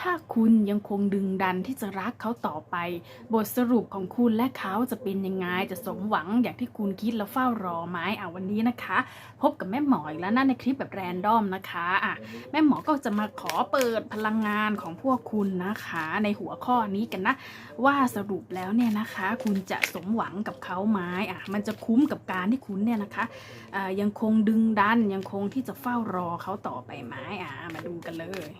ถ้าคุณยังคงดึงดันที่จะรักเขาต่อไป บทสรุปของคุณและเขาจะเป็นยังไง จะสมหวังอย่างที่คุณคิดแล้วเฝ้ารอไหมอะวันนี้นะคะ พบกับแม่หมออีกแล้วนะในคลิปแบบแรนดอมนะคะอะแม่หมอก็จะมาขอเปิดพลังงานของพวกคุณนะคะ ในหัวข้อนี้กันนะ ว่าสรุปแล้วเนี่ยนะคะ คุณจะสมหวังกับเขาไหมอะมันจะคุ้มกับการที่คุณเนี่ยนะคะอ่ายังคงดึงดันยังคงที่จะเฝ้ารอเขาต่อไปไหมอะมาดูกันเลย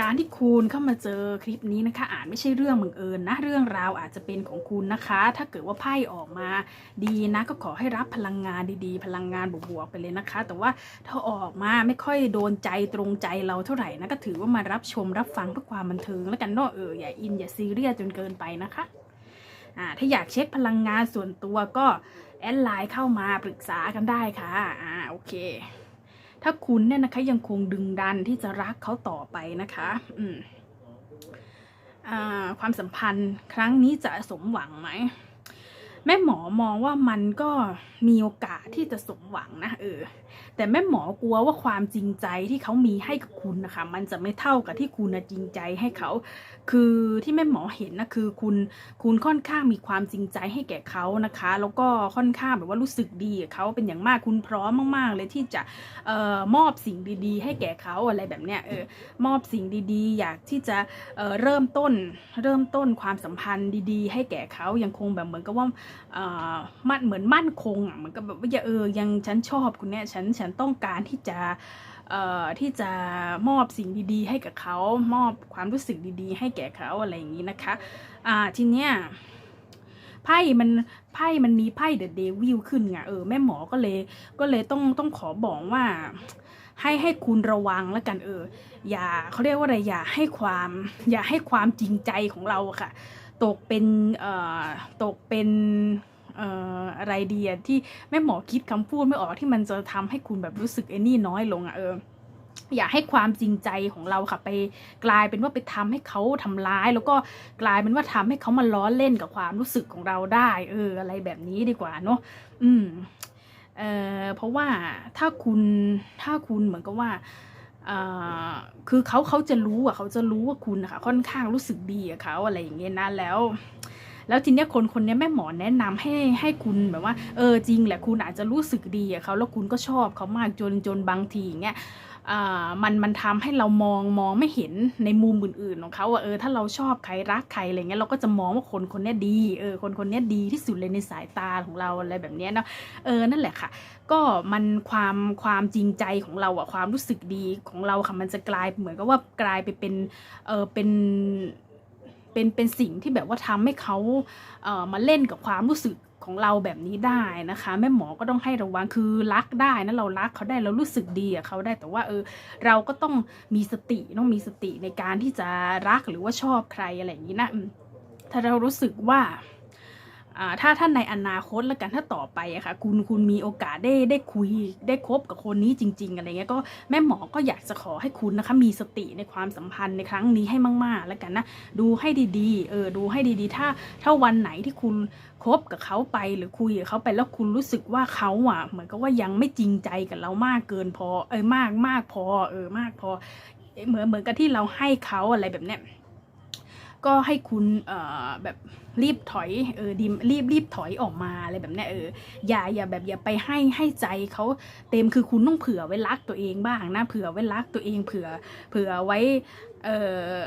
การที่คุณเข้ามาเจอคลิปนี้นะคะอาจไม่ใช่เรื่องบังเอิญนะเรื่องราวอาจจะเป็นของคุณนะคะ ถ้าเกิดว่าไพ่ออกมาดีนะก็ขอให้รับพลังงานดีๆ พลังงานบวกๆไปเลยนะคะ แต่ว่าถ้าออกมาไม่ค่อยโดนใจตรงใจเราเท่าไหร่นะก็ถือว่ามารับชมรับฟังเพื่อความบันเทิงแล้วกันเนาะเอออย่าอินอย่าซีเรียสจนเกินไปนะคะอ่าถ้าอยากเช็คพลังงานส่วนตัวก็แอดไลน์เข้ามาปรึกษากันได้ค่ะอ่าโอเค ถ้าคุณเนี่ยนะคะยังคงดึงดันที่จะรักเขาต่อไปนะคะอืมอความสัมพันธ์ครั้งนี้จะสมหวังไหม แม่หมอมองว่ามันก็มีโอกาสที่จะสมหวังนะเออ แต่แม่หมอกลัวว่าความจริงใจที่เขามีให้กับคุณนะคะ มันจะไม่เท่ากับที่คุณจริงใจให้เขา คือที่แม่หมอเห็นนะคือคุณคุณค่อนข้างมีความจริงใจให้แก่เขานะคะ แล้วก็ค่อนข้างแบบว่ารู้สึกดีกับเขาเป็นอย่างมากคุณพร้อมมาก ๆ เลยที่จะเอ่อมอบสิ่งดีๆ ให้แก่เขาอะไรแบบเนี้ยเออมอบสิ่งดีๆ อยากที่จะเอ่อเริ่มต้นเริ่มต้นความสัมพันธ์ดี ๆ ให้แก่เขายังคงแบบเหมือนกับว่ามั่นเหมือนมั่นคงอะเหมือนกับแบบว่าอย่าเออยังฉันชอบคุณเนี่ยฉันฉันต้องการที่จะที่จะมอบสิ่งดีๆ ให้กับเขามอบความรู้สึกดีๆ ให้แก่เขาอะไรอย่างนี้นะคะอ่าทีเนี้ยไพ่มันไพ่มันมีไพ่เดอะเดวิลขึ้นไงเออแม่หมอก็เลยก็เลยต้องต้องขอบอกว่าให้ให้คุณระวังแล้วกันเอออย่าเขาเรียกว่าอะไรอย่าให้ความอย่าให้ความจริงใจของเราค่ะ ตกเป็นเอ่อตกเป็นเอ่ออะไรดีอะที่แม่หมอคิดคำพูดไม่ออกที่มันจะทำให้คุณแบบรู้สึกไอ้นี่น้อยลงอะเอออย่าให้ความจริงใจของเราค่ะไปกลายเป็นว่าไปทำให้เขาทำร้าย แล้วก็กลายเป็นว่าทำให้เขามาล้อเล่นกับความรู้สึกของเราได้ เออ อะไรแบบนี้ดีกว่าเนาะอืมเอ่อเพราะว่าถ้าคุณถ้าคุณเหมือนกับว่า คือเขาเขาจะรู้อะเขาจะรู้ว่าคุณนะคะค่อนข้างรู้สึกดีกับเขาอะไรอย่างเงี้ยนะแล้ว แล้วทีเนี้ยคนคนนี้แม่หมอแนะนำให้ให้คุณแบบว่าเออจริงแหละคุณอาจจะรู้สึกดีกับเขาแล้วคุณก็ชอบเขามากจนจนบางทีอย่างเงี้ยอ่ามันมันทำให้เรามองมองไม่เห็นในมุมอื่นๆของเขาว่าเออถ้าเราชอบใครรักใครอะไรเงี้ยเราก็จะมองว่าคนคนนี้ดีเออคนคนนี้ดีที่สุดเลยในสายตาของเราอะไรแบบเนี้ยเนาะเออนั่นแหละค่ะ ก็มันความความจริงใจของเราอะความรู้สึกดีของเราค่ะมันจะกลายเหมือนกับว่ากลายไปเป็นเออเป็น เป็นเป็นสิ่งที่แบบว่าทำให้เขาเอ่อมาเล่นกับความรู้สึกของเราแบบนี้ได้นะคะ แม่หมอก็ต้องให้ระวังคือรักได้นะเรารักเขาได้เรารู้สึกดีกับเขาได้แต่ว่าเออเราก็ต้องมีสติต้องมีสติในการที่จะรักหรือว่าชอบใครอะไรอย่างนี้นะถ้าเรารู้สึกว่า ถ้าท่านในอนาคตแล้วกันถ้าต่อไปอะค่ะคุณคุณมีโอกาสได้ได้คุยได้คบกับคนนี้จริง ๆ อะไรเงี้ยก็แม่หมอก็อยากจะขอให้คุณนะคะมีสติในความสัมพันธ์ในครั้งนี้ให้มาก ๆ แล้วกันนะดูให้ดีๆเออดูให้ดีๆ ถ้าถ้าวันไหนที่คุณคบกับเขาไปหรือคุยกับเขาไปแล้วคุณรู้สึกว่าเขาอะเหมือนกับว่ายังไม่จริงใจกับเรามากเกินพอเออมากมากพอเออมากพอเหมือนเหมือนกับที่เราให้เขาอะไรแบบเนี้ย ก็ให้คุณเอ่อแบบรีบถอยเออดีรีบรีบถอยออกมาอะไรแบบนี้เอออย่าอย่าแบบอย่าไปให้ให้ใจเขาเต็มคือคุณต้องเผื่อไว้รักตัวเองบ้างนะเผื่อไว้รักตัวเองเผื่อเผื่อไว้เออ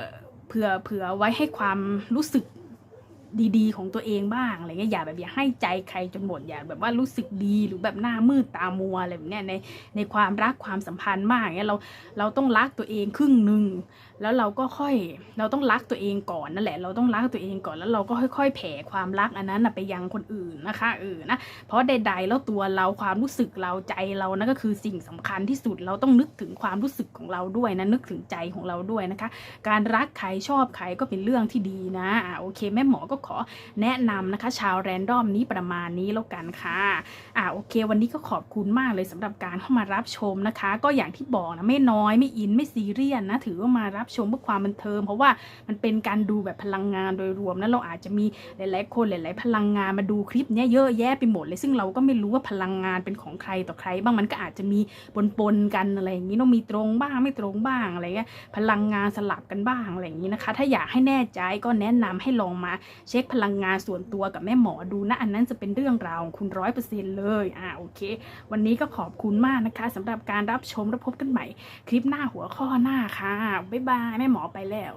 เผื่อเผื่อไว้ให้ความรู้สึกดีๆ ของตัวเองบ้างอะไรเงี้ยอย่าแบบอย่าให้ใจใครจนหมดอย่าแบบว่ารู้สึกดีหรือแบบหน้ามืดตามัวอะไรแบบเนี้ยในในความรักความสัมพันธ์มากเงี้ยเราเราต้องรักตัวเองครึ่งหนึ่งแล้วเราก็ค่อยเราต้องรักตัวเองก่อนนั่นแหละ เราต้องรักตัวเองก่อนแล้วเราก็ค่อย ๆ แผ่ความรักอันนั้นนะไปยังคนอื่นนะคะเออนะเพราะใด ๆ แล้วตัวเราความรู้สึกเราใจเรานั่นก็คือสิ่งสำคัญที่สุดเราต้องนึกถึงความรู้สึกของเราด้วยนะนึกถึงใจของเราด้วยนะคะ การรักใครชอบใครก็เป็นเรื่องที่ดีนะอะโอเค แม่หมอก็ขอแนะนำนะคะ ชาวแรนดอมนี้ประมาณนี้แล้วกันค่ะอ่าโอเค วันนี้ก็ขอบคุณมากเลยสำหรับการเข้ามารับชมนะคะ ก็อย่างที่บอกนะไม่น้อยไม่อินไม่ซีเรียสนะถือว่ามารับชมเพื่อความบันเทิงเพราะว่ามันเป็นการดูแบบพลังงานโดยรวมนะเราอาจจะมีหลาย ๆ คนหลาย ๆ พลังงานมาดูคลิปเนี้ยเยอะแยะไปหมดเลย ซึ่งเราก็ไม่รู้ว่าพลังงานเป็นของใครต่อใคร บ้างมันก็อาจจะมีปนๆกันอะไรอย่างนี้เนาะมีตรงบ้างไม่ตรงบ้างอะไรเงี้ยพลังงานสลับกันบ้างอะไรอย่างนี้นะคะ ถ้าอยากให้แน่ใจก็แนะนำให้ลองมาเช็คพลังงานส่วนตัวกับแม่หมอดูนะอันนั้นจะเป็นเรื่องราวของคุณร้อยเปอร์เซ็นต์เลยอ่าโอเค วันนี้ก็ขอบคุณมากนะคะสำหรับการรับชมและพบกันใหม่ คลิปหน้าหัวข้อหน้าค่ะบ๊ายบายแม่หมอไปแล้ว